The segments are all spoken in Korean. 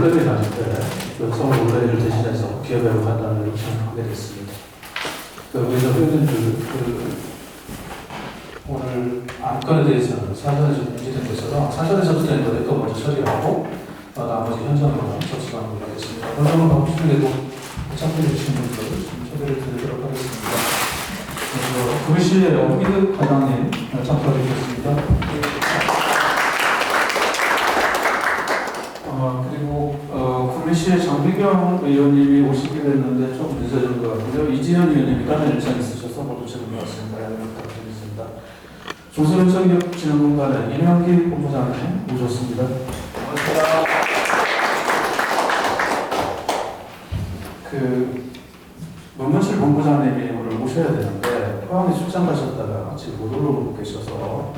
물레를 다닐 때그 서울 물레를 대신해서 기업회로 간다는 요청을 하게 됐습니다. 그 그래서 회원님들 그 오늘 안건에 대해서는 사전에 좀 문제된 것처럼 사전에서부터 이제 거 먼저 처리하고 어, 나머지 현장으로 접수하는 걸로 하겠습니다. 본적으로 바쁘신데도 참여해 주신 분들 좀 초대를 드리도록 하겠습니다. 구미시의 어휘드 과장님 참석해 주셨습니다. 어, 그리고 어, 구미시의 장비경 의원님이 오시게 됐는데 좀 늦어진 것 같고요. 이지현 의원님이 다른 일정이 있으셔서 못 오시는 것 같습니다. 부탁드리겠습니다. 중소벤처기업진흥공단의 임영기 본부장님 모셨습니다. 그 문문실 본부장님이 오늘 오셔야 되는데 포항에 출장 가셨다가 지금 못 오고 계셔서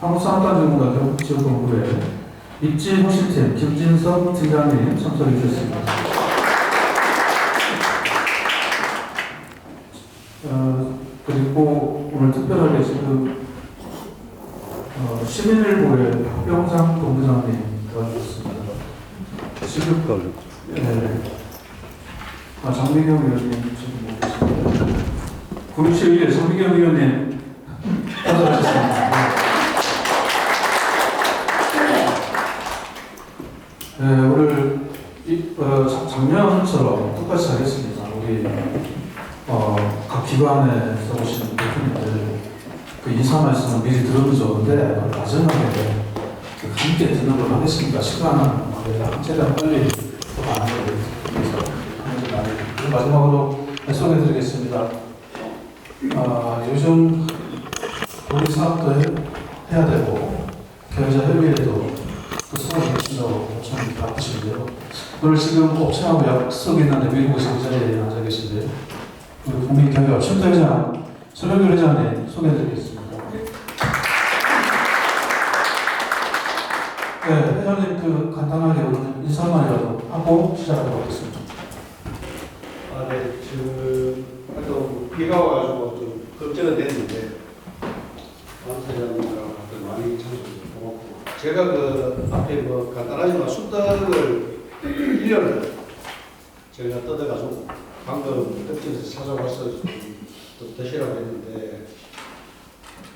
한국산업단전문가 지역본부에 입지 호시팀 김진석 팀장님 참석해 주셨습니다. 어, 그리고 오늘 특별하게 지금 어, 시민일보의 박병상 본부장님 도와주셨습니다. 지금 예, 아, 장미경 의원님 지금 못 계십니다. 구미시의회 장미경 의원님 참석하셨습니다. 네, 오늘 이, 어, 작- 작년처럼 똑같이 하겠습니다. 우리 어, 각 기관에서 오시는 대표님들 그 인사 말씀을 미리 들어도 좋은데 마지막에 그 함께 듣는 걸로 하겠습니다. 시간은 최대한 빨리 걸 그리고 마지막으로 소개해드리겠습니다. 아, 요즘 우리 사업도 해, 해야 되고 경제 협의에도 그 수고를 해주신다고 참 바쁘신데요. 오늘 지금 업체하고 약속이 있는데 미국에서 이 자리에 앉아 계신데요. 우리 국민경협 심대장 설명규 회장님 소개해드리겠습니다. 네, 회장님 그 간단하게 오늘 인사만이라도 하고 시작하도록 하겠습니다. 아, 네. 지금 하도 비가 와가지고 좀 걱정은 됐는데 감사장님과 많이 참석해서 고맙고 제가 그 앞에 뭐 간단하지만 쑥떡을 1년을 저희가 뜯어가지고 방금 떡집에서 찾아와서 또 드시라고 했는데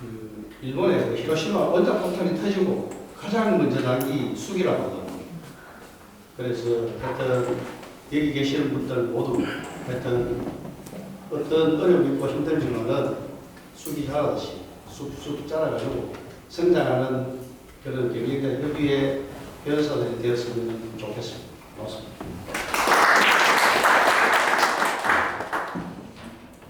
그 일본에 그 히로시마 원자 폭탄이 터지고 가장 먼저 난이 쑥이라고 하더라고요. 그래서 하여튼 여기 계시는 분들 모두 하여튼 어떤 어려움이 있고 힘들지만은 쑥이 자라듯이 쑥쑥 자라가지고 성장하는 그런 경영대 협의의 변호사들이 되었으면 좋겠습니다. 고맙습니다.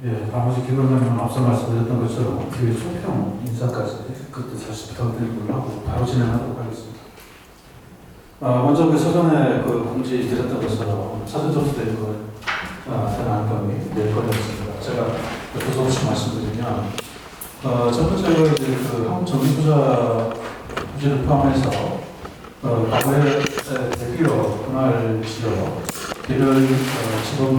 예, 나머지 김원장님은 앞서 말씀드렸던 것처럼 뒤에 총평 인사까지 그것도 다시 부탁드리는 걸로 하고 바로 진행하도록 하겠습니다. 아, 먼저 그 사전에 그 공지 드렸던 것처럼 사전 접수된 그 아, 현안 건이 네 건이었습니다. 제가 조금씩 말씀드리면 어, 첫 번째로 이제 그 한국 정부자 부지를 포함해서 어, 과거에 대기업 분할 지역 개별 어, 지금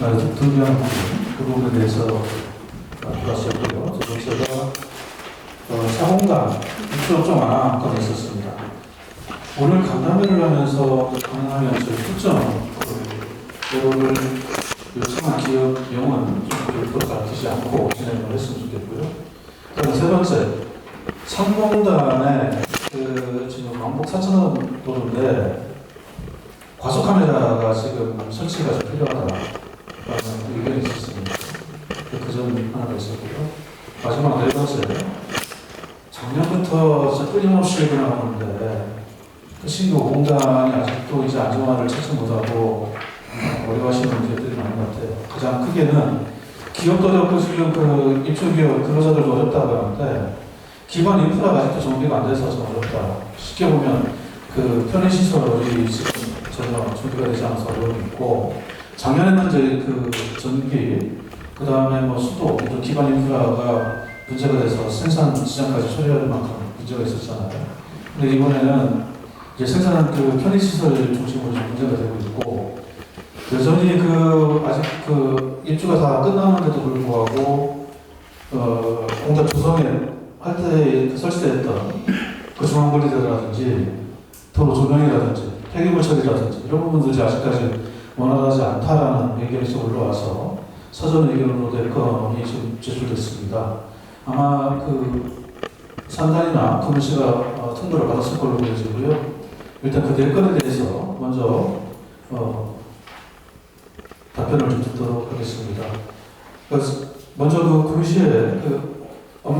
어, 등기한 부분 그 부분에 대해서 들었었고요. 두 번째가 어, 사공간 입주 좀 안한 건이 있었습니다. 오늘 간담회를 하면서 저희 특정 여러분을 요청한 기업 명은 좀 별도 다투지 않고 진행을 했으면 좋겠고요. 그다음 세 번째, 상공단에 그 지금 왕복 4천 원 도로인데 과속 카메라가 지금 설치가 좀 필요하다라는 의견이 있었습니다. 그점 하나가 있었고요. 마지막 네 번째, 작년부터 진짜 끊임없이 얘기 나오는데 그 신규 공단이 아직도 이제 안정화를 찾지 못하고 어, 어려워하시는 분들이 많은 것 같아요. 가장 크게는 기업도 어렵고 지금 그 입주기업 근로자들도 어렵다고 하는데 기반 인프라가 아직도 정비가 안 돼서 좀 어렵다. 쉽게 보면 그 편의시설이 지금 전혀 준비가 되지 않아서 어려움이 있고 작년에는 이제 그 전기 그 다음에 뭐 수도 이런 기반 인프라가 문제가 돼서 생산 지장까지 처리할 만큼 문제가 있었잖아요. 근데 이번에는 이제 생산 그 편의시설 중심으로 좀 문제가 되고 있고 여전히 그 아직 그 입주가 다 끝났는데도 불구하고 어 공단 조성에 할때 설치됐던 그 중앙분리대라든지 도로 조명이라든지 폐기물 처리라든지 이런 부분들이 아직까지 원활하지 않다라는 의견이 좀 올라와서 사전 의견으로 낼 건이 지금 제출됐습니다. 아마 그 산단이나 구민씨가 어, 통보를 받았을 걸로 보여지고요. 일단 그낼 건에 대해서 먼저 어, 답변을 좀 듣도록 하겠습니다. 먼저 그 구민씨의 그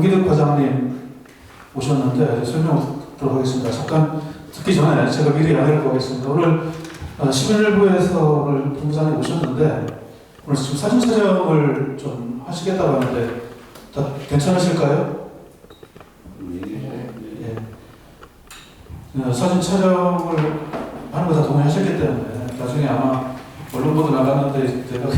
엄기득 과장님 오셨는데 설명을 듣도록 하겠습니다. 잠깐 듣기 전에 제가 미리 안내를 보겠습니다. 오늘 어, 시민일보에서 오늘 본부장님 오셨는데 오늘 지금 사진 촬영을 좀 하시겠다고 하는데 다 괜찮으실까요? 예. 어, 사진 촬영을 하는 거 다 동의하셨기 때문에 나중에 아마 언론 보도 나갔는데 내가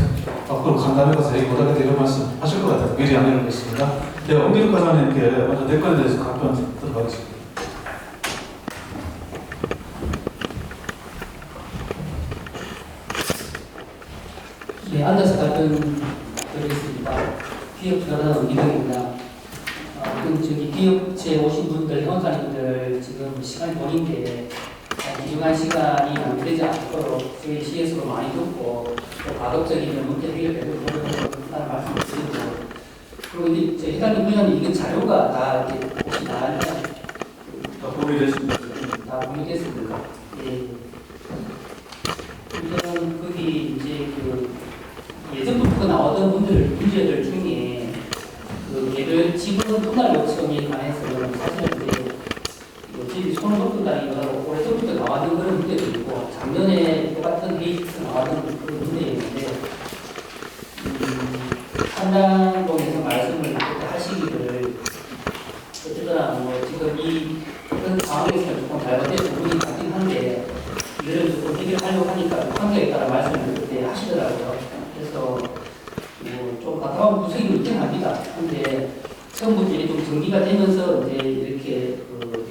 앞으로 가서 얘기 못하겠다 이런 말씀 하실 것 같아요. 미리 안내를 하겠습니다. 네, 엄기득 과장님께 먼저 내 건에 대해서 답변 듣도록 하겠습니다. 네, 앉아서 답변 드리겠습니다. 기업가는 이동입니다. 어, 저기 기업체 오신 분들, 회원사님들 지금 시간이 돈인데 어, 기중한 시간이 낭비되지 않도록 저희 시에서도 많이 듣고 또 가급적이면 문제 해결되도록 노력하는 말씀을 드리고 그리고 이제 저희 회장님, 부장님 이게 자료가 다 이렇게 혹시 나왔나요? 다 동의됐습니다. 다 공개됐습니다. 예. 우선 거기 이제 그 예전부터 나오던 분들 문제들 중에 그 개별 직원 분할 요청에 관해서는 사실은 이제 뭐 저희 손을 놓는다기보다 오래전부터 나왔던 그런 문제도 있고 작년에 똑같은 케이스 나왔던 그런 문제였는데 음, 한당동에서 말씀을 그때 하시기를 어쨌거나 뭐 지금 이 그런 상황에서는 조금 잘못된 부분이 같긴 한데 이거를 조금 해결하려고 하니까 좀 한계에 따라 말씀을 그때 하시더라고요. 그래서 뭐좀 가까운 구석이 있긴 합니다. 근데 처음부터 좀 정리가 되면서 이제 이렇게 그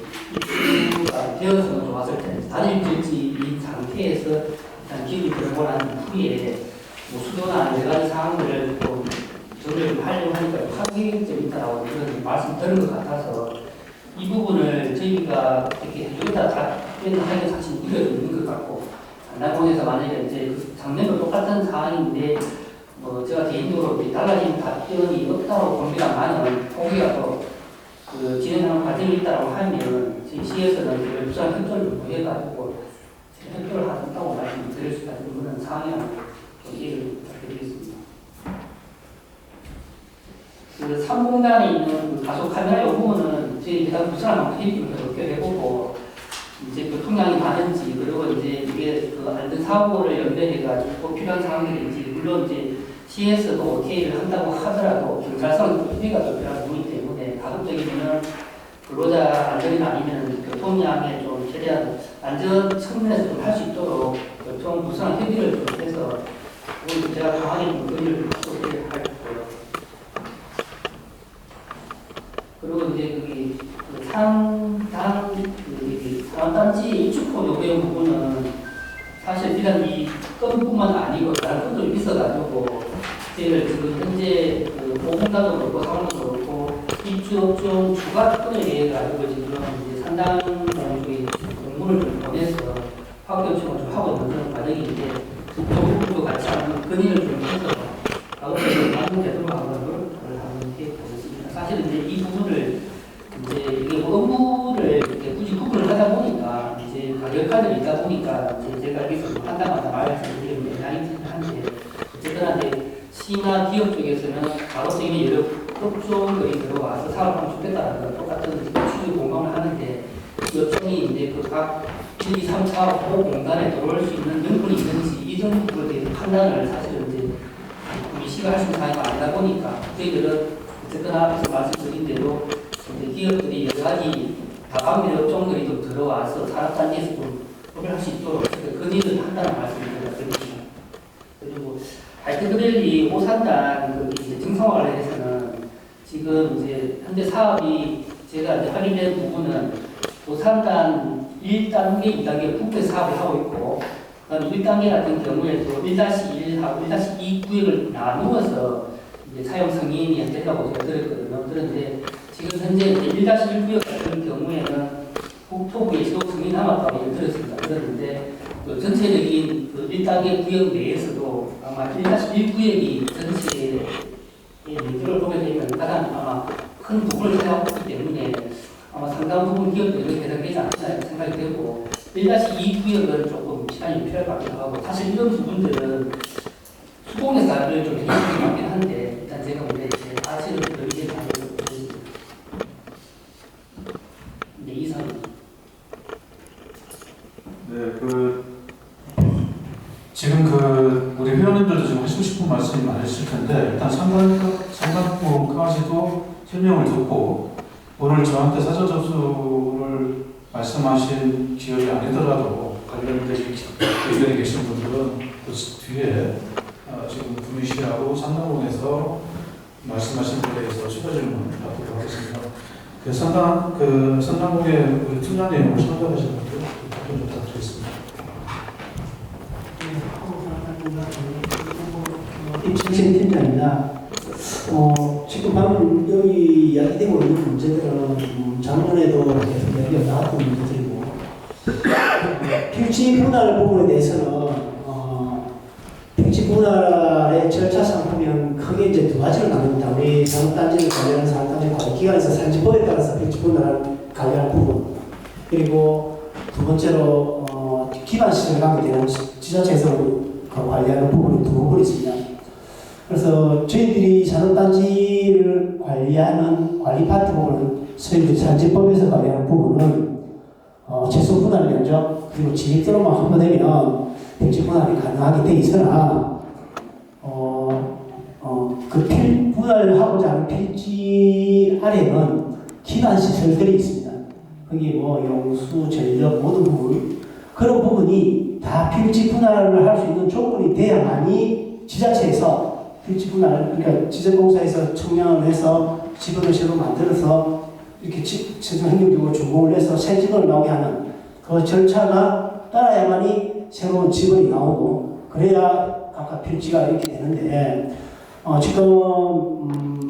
되어서는 좋았을 텐데 단일 필지 이 상태에서 일단 기업이 들어오고 난 후에 뭐 수도나 여러 가지 사항들을 좀 정리를 하려고 하니까 한계점이 있다라고 그런 말씀 들은 것 같아서 이 부분을 저희가 이렇게 해주겠다 답변하기가 사실 우려가 있는 것 같고 안나공에서 만약에 이제 그 작년과 똑같은 상황인데 뭐 제가 개인적으로 달라진 답변이 없다고 봅니다만은 거기가 또그 진행하는 과정이 있다고 하면 저희 시에서는 부산 협조를 구해가지고 협조를 하겠다고 말씀드릴 수 있는 그런 상황이라고 얘기를 드리겠습니다. 그 삼공단에 있는 그 가속 카메라 이 부분은 저희 일단 부산하고 회의를 이렇게 해보고 이제 그 통량이 많은지 그리고 이제 이게 그 안전 사고를 연결해가지고 필요한 상황들인지 물론 이제 시에서도 오케이를 한다고 하더라도 경찰서는 협의가 좀 필요한 부분이기 때문에 가급적이면은 근로자 안전이나 아니면 교통량에 좀 최대한 안전 측면에서 좀 할 수 있도록 교통 부산 협의를 좀 해서 제가 강하게 좀 건의를 하도록 할 거예요. 그리고 이제 거기 그 상당 그 산업단지 입주권 요구의 부분은 사실 비단 이 건뿐만 아니고 다른 건도 있어가지고 저희를 지금 현재 그 보험가도 그렇고 상황도 그렇고 입주업종 추가권에 의해 가지고 지금 이제 상당 쪽에 공문을 좀 보내서 확대 요청을 좀 하고 있는 그런 과정인데 그 부분도 같이 한번 건의를 좀 해서 반영되도록 한번 노력을 하는 게 보겠습니다. 사실 이제 이 부분을 이제 이게 뭐 업무를 이렇게 굳이 구분을 하다 보니까 이제 가격화들이 있다 보니까 이제 제가 여기서 뭐 한다마다 말씀드리면 대단히 한데 어쨌거나 이제 시나 기업 쪽에서는 가급적이면 여러 업종들이 들어와서 사업하면 좋겠다는 건 똑같은 취지 공감을 하는데 요청이 이제 그각 1, 2, 3, 4, 5 공간에 들어올 수 있는 명분이 있는지 이 정도 부분에 대해서 판단을 사실은 이제 우리 시가 할수 있는 사항이 아니다 보니까 저희들은 어쨌거나 앞에서 말씀드린 대로 기업들이 여러 가지 다방면 업종들이 좀 들어와서 산업단지에서 좀 협력할 수 있도록 그 건의를 한다는 말씀을 드립니다. 그리고 하이테크밸리 오산단 그 이제 증상화 관련해서는 지금 이제 현재 사업이 제가 이제 확인된 부분은 오산단 1단계, 2단계 국회 사업을 하고 있고 그다음 1단계 같은 경우에도 1-1하고 1-2 구역을 나누어서 이제 사용 승인이 된다고 제가 들었거든요. 그런데 지금 현재 1-1 구역 같은 경우에는 북토부에서도 승인이 남았다고 얘기를 들었습니다. 들었는데 그 전체적인 그 1단계 구역 내에서도 아마 1-1구역이 전체의 문제를 보게 되면 가장 아마 큰 부분을 차지하고 있기 때문에 아마 상당 부분 기업들이 개선되지 않나 생각이 되고 1-2 구역은 조금 시간이 필요할 것 같기도 하고 사실 이런 부분들은 수공에서 좀 해결이 맞긴 한데 일단 제가 오늘 이제 사실을 의견을 드리겠습니다. 네, 이상. 네, 그 지금 그 우리 회원님들도 지금 하시고 싶은 말씀이 많으실 텐데 일단 상관 상관부까지도 설명을 듣고 오늘 저한테 사전 접수를 말씀하신 기업이 아니더라도 관련된 의견이 계신 분들은 그 뒤에 어, 지금 분위시하고 상담원에서 말씀하신 거에 대해서 추가 질문 받도록 하겠습니다. 그 상담 그 상담국의 우리 팀장님 혹시 상담하실 분들 답변 좀 부탁드리겠습니다. 임신신 팀장입니다. 어, 지금 방금 여기 이야기되고 있는 문제들은 음, 작년에도 계속 이야기가 나왔던 문제들이고 어, 필지 분할 부분에 대해서는 어, 필지 분할의 절차상 보면 크게 이제 두 가지로 나눕니 산업단지를 관리하는 산업단지 관리기관에서 산지법에 따라서 분할을 관리하는 부분 그리고 두 번째로 어, 기반 시설 관계되는 지자체에서 그 관리하는 부분이 두 부분이 있습니다. 그래서 저희들이 산업단지를 관리하는 관리 파트 부분은 소위 산지법에서 관리하는 부분은 어, 최소 분할 면적 그리고 지입도로만 확보되면 백지 분할이 가능하게 돼 있으나 그 필, 분할하고자 하는 필지 아래는 기반 시설들이 있습니다. 거기 뭐 용수, 전력 모든 부분 그런 부분이 다 필지 분할을 할 수 있는 조건이 돼야만이 지자체에서 필지 분할 그러니까 지정공사에서 청량을 해서 집을 새로 만들어서 이렇게 지- 최종 행정적으로 준공을 해서 새 집을 나오게 하는 그 절차가 따라야만이 새로운 집이 나오고 그래야 각각 필지가 이렇게 되는데 어, 지금 음,